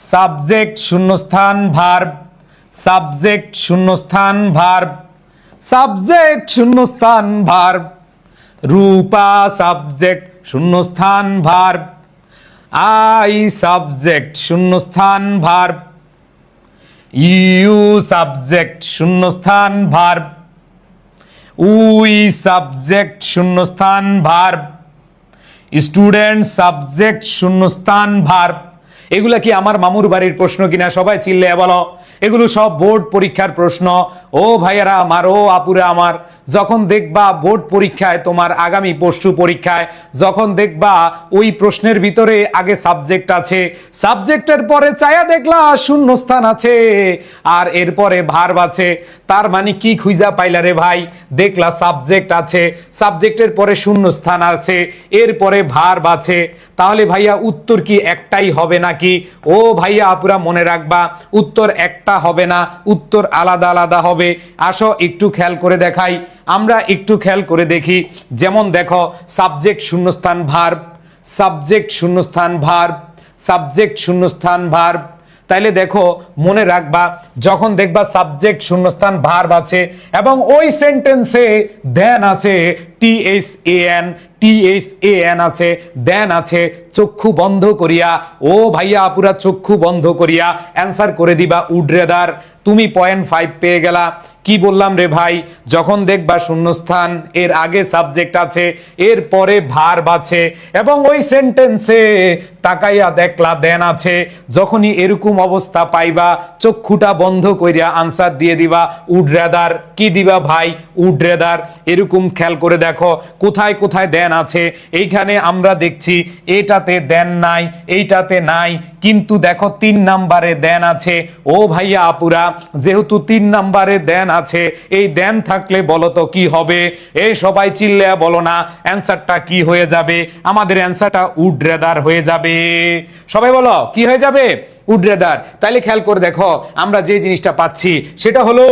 Subject শূন্যস্থান, verb. Subject শূন্যস্থান, verb. Subject শূন্যস্থান, ভার্ব। রূপা, সাবজেক্ট শূন্যস্থান, ভার্ব। আই, সাবজেক্ট শূন্যস্থান, ভার্ব। ইউ, সাবজেক্ট শূন্যস্থান, ভার্ব। উই, সাবজেক্ট শূন্যস্থান, ভার্ব। স্টুডেন্ট, সাবজেক্ট শূন্যস্থান, ভার্ব। এগুলা কি আমার মামুর বাড়ির প্রশ্ন কিনা? সবাই চিল্লে বলো। এগুলো সব বোর্ড পরীক্ষার প্রশ্ন। ও ভাইয়ারা আমার ও আপুরা আমার। যখন দেখবা বোর্ড পরীক্ষায় তোমার আগামী পরশু পরীক্ষায়, যখন দেখবা ওই প্রশ্নের ভিতরে আগে সাবজেক্ট আছে, সাবজেক্টের পরে চায়া দেখলা শূন্যস্থান আছে, আর এরপরে ভার্ব আছে। তার মানে কি খুঁজা পাইলা রে ভাই? দেখলা সাবজেক্ট আছে, সাবজেক্টের পরে শূন্যস্থান আছে, এরপরে ভার্ব আছে। তাহলে ভাইয়া উত্তর কি একটাই হবে নাকি? ও ভাইয়া, আপুরা মনে রাখবা, উত্তর একটা হবে না, উত্তর আলাদা আলাদা হবে। আসো, একটু খেয়াল করে দেখাই। আমরা একটু খেয়াল করে দেখি। যেমন দেখো সাবজেক্ট শূন্যস্থান ভার্ব সাবজেক্ট শূন্যস্থান ভার্ব সাবজেক্ট শূন্যস্থান ভার্ব তাইলে দেখো, মনে রাখবা, যখন দেখবা সাবজেক্ট শূন্যস্থান ভার্ব আছে এবং ওই সেন্টেন্সে দেন আছে T S A N T S A N আছে, দেন আছে, চক্ষু বন্ধ করিয়া, ও ভাইয়া আপুরা চক্ষু বন্ধ করিয়া অ্যান্সার করে দিবা, উড্রেদার, তুমি পয়েন্ট ফাইভ পেয়ে গেলা। কি বললাম রে ভাই? যখন দেখবা শূন্যস্থান, এর আগে সাবজেক্ট আছে, এর পরে ভার্ব আছে, এবং ওই সেন্টেন্সে তাকাইয়া দেখলা, দেন আছে। যখনই এরকম অবস্থা পাইবা, চক্ষুটা বন্ধ করিয়া আনসার দিয়ে দিবা, উড্রেদার। কি দিবা ভাই? উড্রেদার। এরকম খেয়াল করে দেখো। কোথায় কোথায় দেন আছে। এইখানে আমরা দেখছি, এটাতে দেন নাই, এইটাতে নাই, কিন্তু দেখো তিন নাম্বারে দেন আছে। ও ভাইয়া আপুরা, যেহেতু তিন নাম্বারে দেন আছে, এই দেন থাকলে বলো তো কি হবে? এই সবাই চিল্লে বলো না, অ্যান্সারটা কি হয়ে যাবে? আমাদের অ্যান্সারটা উড্রেদার হয়ে যাবে। সবাই বলো, কি হয়ে যাবে? উড্রেদার। তাইলে খেয়াল করে দেখো, আমরা যে জিনিসটা পাচ্ছি, সেটা হলো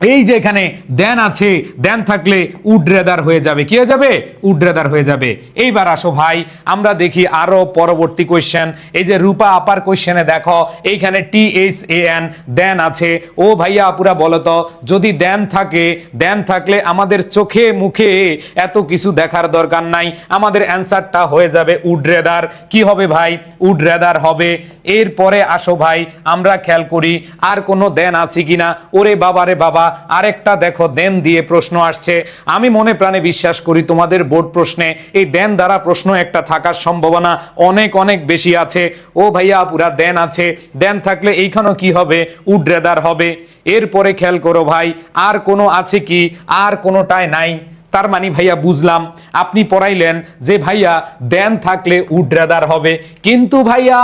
এই যে এখানে দেন আছে, দেন থাকলে উড্রেদার হয়ে যাবে। কি হয়ে যাবে? উড্রেদার হয়ে যাবে। এইবার আসো ভাই, আমরা দেখি আরও পরবর্তী কোয়েশ্চেন এই যে রূপা আপার কোয়েশ্চেনে দেখো, এইখানে টি এইচ এ এন দেন আছে। ও ভাইয়া আপুরা বলো তো, যদি দেন থাকে, দেন থাকলে আমাদের চোখে মুখে এত কিছু দেখার দরকার নাই। আমাদের অ্যান্সারটা হয়ে যাবে উড্রেদার। কি হবে ভাই? উড্রেদার হবে। এরপরে আসো ভাই, আমরা খেয়াল করি, আর কোনো দেন আছে কিনা? ওরে বাবা রে বাবা আরেকটা দেখো, দেন দিয়ে প্রশ্ন আসছে। আমি মনে প্রাণে বিশ্বাস করি তোমাদের বোর্ড প্রশ্নে এই দেন দ্বারা প্রশ্ন একটা থাকার সম্ভাবনা অনেক অনেক বেশি আছে। ও ভাইয়া, পুরা দেন আছে। দেন থাকলে এইখানেও কি হবে? উড্রেদার হবে। এরপরে খেয়াল করো ভাই, আর কোনো আছে কি? আর কোনোটায় নাই। তার মানে ভাইয়া বুঝলাম, আপনি পড়াইলেন যে ভাইয়া দেন থাকলে উড্রেদার হবে। কিন্তু ভাইয়া,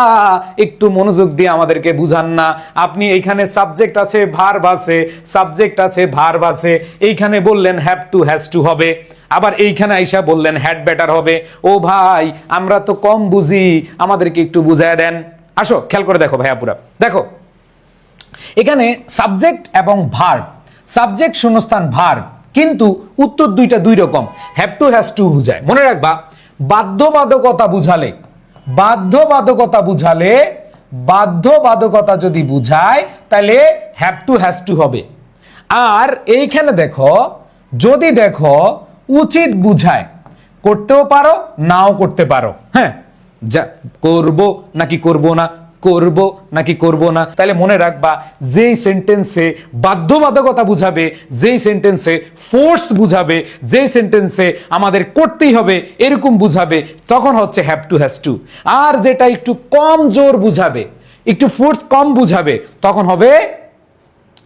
একটু মনোযোগ দিয়ে আমাদেরকে বুঝান না। আপনি এইখানে সাবজেক্ট আছে ভার্ব আছে সাবজেক্ট আছে ভার্ব আছে। এইখানে বললেন হ্যাভ টু হ্যাজ টু হবে। আবার এইখানে আইসা বললেন হ্যাড ব্যাটার হবে। ও ভাই, আমরা তো কম বুঝি, আমাদেরকে একটু বুঝায় দেন। আসো, খেয়াল করে দেখো ভাইয়া পুরা। দেখো, এখানে সাবজেক্ট এবং ভার্ব সাবজেক্ট শূন্যস্থান ভার্ব কিন্তু উত্তর দুইটা দুই রকম। হ্যাভ টু হ্যাজ টু বুঝায়। মনে রাখবা, বাধ্যবাধকতা বুঝালে বাধ্যবাধকতা বুঝালে, বাধ্যবাধকতা যদি বুঝায় তাহলে হ্যাভ টু হ্যাজ টু হবে। আর এইখানে দেখো, যদি দেখো উচিত বুঝায়, করতেও পারো, নাও করতে পারো। হ্যাঁ যা, করব নাকি করব না করব নাকি করব না? তাহলে মনে রাখবা, যেই সেন্টেন্সে বাধ্যবাধকতা বুঝাবে, যেই সেন্টেন্সে ফোর্স বুঝাবে, যেই সেন্টেন্সে আমাদের করতেই হবে, এরকম বুঝাবে, তখন হচ্ছে হ্যাভ টু হ্যাজ টু আর যেটা একটু কম জোর বুঝাবে, একটু ফোর্স কম বুঝাবে, তখন হবে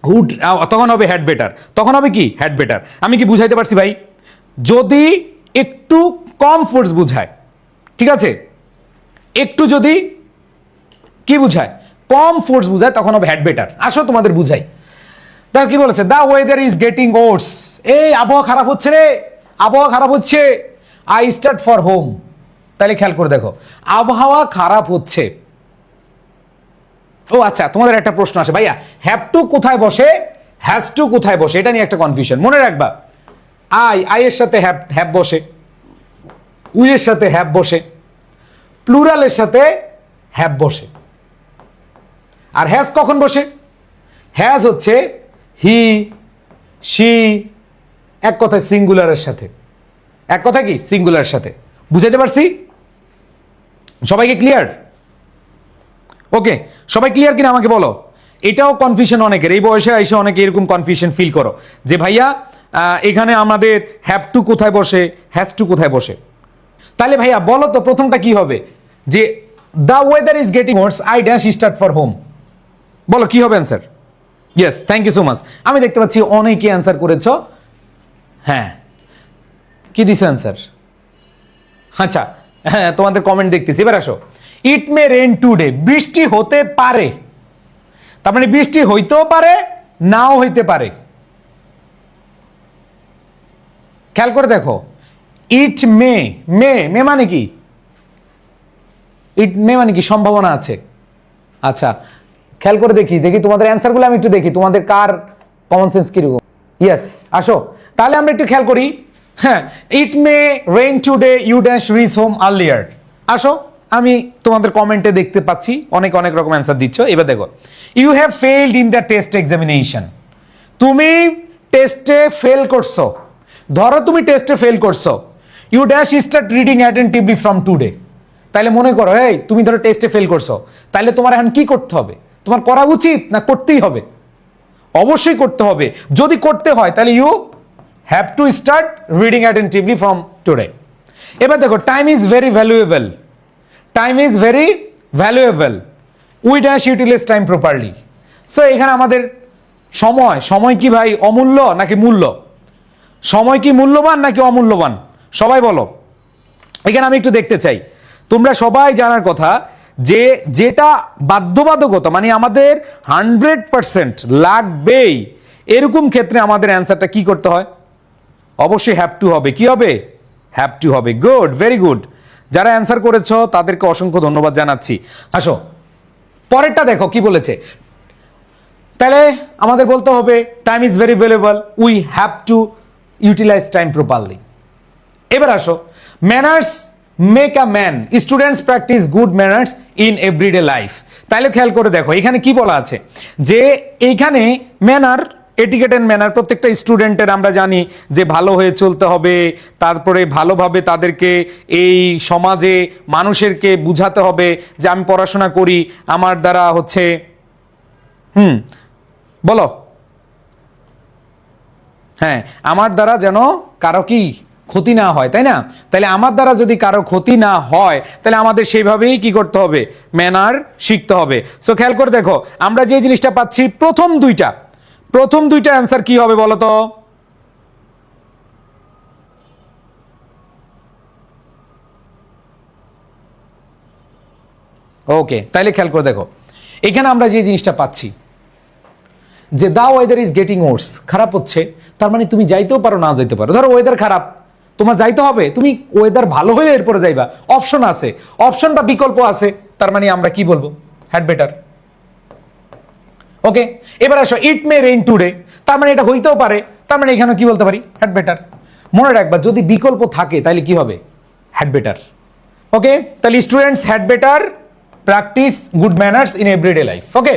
হুড তখন হবে হ্যাড বেটার তখন হবে কি? হ্যাড বেটার আমি কি বুঝাইতে পারছি ভাই? যদি একটু কম ফোর্স বুঝায়, ঠিক আছে? একটু যদি কি বুঝায়? কম ফোর্স বুঝায়, তখন হবে হ্যাড বেটার আসো তোমাদের বুঝাই। দেখো কি বলেছে? The weather is getting worse এই আবহাওয়া খারাপ হচ্ছে রে। আবহাওয়া খারাপ হচ্ছে। আই স্টার্ট ফর হোম তাহলে খেয়াল করে দেখো। আবহাওয়া খারাপ হচ্ছে। ও আচ্ছা তোমাদের একটা প্রশ্ন আসে। ভাইয়া হ্যাভ টু কোথায় বসে? হ্যাজ টু কোথায় বসে? এটা নিয়ে একটা কনফিউশন মনে রাখবা। আই আই এর সাথে হ্যাভ হ্যাভ বসে। উইয়ের সাথে হ্যাভ বসে। প্লুরালের সাথে হ্যাভ বসে। আর হ্যাজ কখন বসে? হ্যাজ হচ্ছে হি সি এক কথায় সিঙ্গুলারের সাথে। এক কথা কি? সিঙ্গুলারের সাথে। বুঝাইতে পারছি? সবাইকে ক্লিয়ার ওকে সবাই ক্লিয়ার কিনা আমাকে বলো? এটাও কনফিউশন অনেকের। এই বয়সে এসে অনেকে এরকম কনফিউশন ফিল করো। যে ভাইয়া এখানে আমাদের হ্যাভ টু কোথায় বসে হ্যাজ টু কোথায় বসে? তাহলে ভাইয়া, বলো তো প্রথমটা কি হবে? যে the weather is getting worse I dash start for home বলো, কি হবে answer yes thank you so much আমি দেখতে পাচ্ছি অনেকে অ্যান্সার করেছ। হ্যাঁ। কি দিছে অ্যান্সার আচ্ছা হ্যাঁ তোমাদের কমেন্ট দেখতেছি। এবার আসো। ইট মে রেন টুডে বৃষ্টি হতে পারে। তার মানে বৃষ্টি হইতেও পারে, নাও হইতে পারে। খেয়াল করে দেখো। ইট মে মে মে মানে কি? ইট মে মানে কি? সম্ভাবনা আছে। আচ্ছা খেয়াল করে দেখি দেখি তোমাদের অ্যান্সারগুলো আমি একটু দেখি, তোমাদের কার কমন সেন্স কীরকম? ইয়েস আসো। তাহলে আমরা একটু খেয়াল করি। হ্যাঁ it may rain today you dash reach home earlier আসো, আমি তোমাদের কমেন্টে দেখতে পাচ্ছি, অনেক অনেক রকম অ্যান্সার দিচ্ছ। এবার দেখো you have failed in the test examination তুমি টেস্টে ফেল করছ। ধরো তুমি টেস্টে ফেল করছ। You dash start reading attentively from today তাহলে মনে করো এই তুমি ধরো টেস্টে ফেল করছ। তাহলে তোমার এখন কি করতে হবে? তোমার করা উচিত না করতেই হবে? অবশ্যই করতে হবে। যদি করতে হয়, তাহলে you have to start reading attentively from today এবার দেখো time is very valuable time is very valuable we dash utilize time properly so এখানে আমাদের সময়। সময় কি ভাই, অমূল্য নাকি মূল্য? সময় কি মূল্যবান নাকি অমূল্যবান? সবাই বলো। এখানে আমি একটু দেখতে চাই। তোমরা সবাই জানার কথা যে, যেটা বাধ্যবাধকতা মানে আমাদের হান্ড্রেড পার্সেন্ট লাগবেই, এরকম ক্ষেত্রে আমাদের অ্যান্সারটা কি করতে হয়? অবশ্যই হ্যাভ টু হবে। কি হবে? হ্যাভ টু হবে। Good, very good. যারা অ্যান্সার করেছ, তাদেরকে অসংখ্য ধন্যবাদ জানাচ্ছি। আসো, পরেরটা দেখো, কি বলেছে? তাহলে আমাদের বলতে হবে time is very valuable we have to utilize time properly এবার আসো manners make a man students practice good manners in everyday life তাহলে খেয়াল করে দেখো, এখানে কি বলা আছে? যে এইখানে ম্যানার এটিকেট অ্যান্ড ম্যানার প্রত্যেকটা স্টুডেন্টের আমরা জানি যে ভালো হয়ে চলতে হবে, তারপরে ভালোভাবে তাদেরকে এই সমাজে মানুষেরকে বুঝাতে হবে যে আমি পড়াশোনা করি, আমার দ্বারা হচ্ছে, হুম, বলো। হ্যাঁ আমার দ্বারা যেন কারও কি ক্ষতি না হয়, তাই না? তাহলে আমার দ্বারা যদি কারও ক্ষতি না হয়, তাহলে আমাদের সেইভাবেই কি করতে হবে? ম্যানার শিখতে হবে। সো খেয়াল করে দেখো, আমরা যে জিনিসটা পাচ্ছি প্রথম দুইটা। প্রথম দুইটা অ্যান্সার কি হবে বলো তো? ওকে তাইলে খেয়াল করে দেখো। এখানে আমরা যে জিনিসটা পাচ্ছি, যে the weather is getting worse খারাপ হচ্ছে, তার মানে তুমি যাইতেও পারো, না যাইতে পারো। ধরো ওয়েদার খারাপ তোমার যাইতে হবে। তুমি ওয়েদার ভালো হয়ে এরপরে যাইবা। অপশন আছে। অপশন বা বিকল্প আছে। তার মানে আমরা কি বলব? হ্যাড বেটার ওকে এবার আসো ইট মে রেইন টুডে তার মানে এটা হইতেও পারে। তার মানে এখানে কি বলতে পারি? হ্যাড বেটার মনে রাখবা, যদি বিকল্প থাকে তাহলে কি হবে? হ্যাড বেটার ওকে তাহলে students had better practice good manners in everyday life okay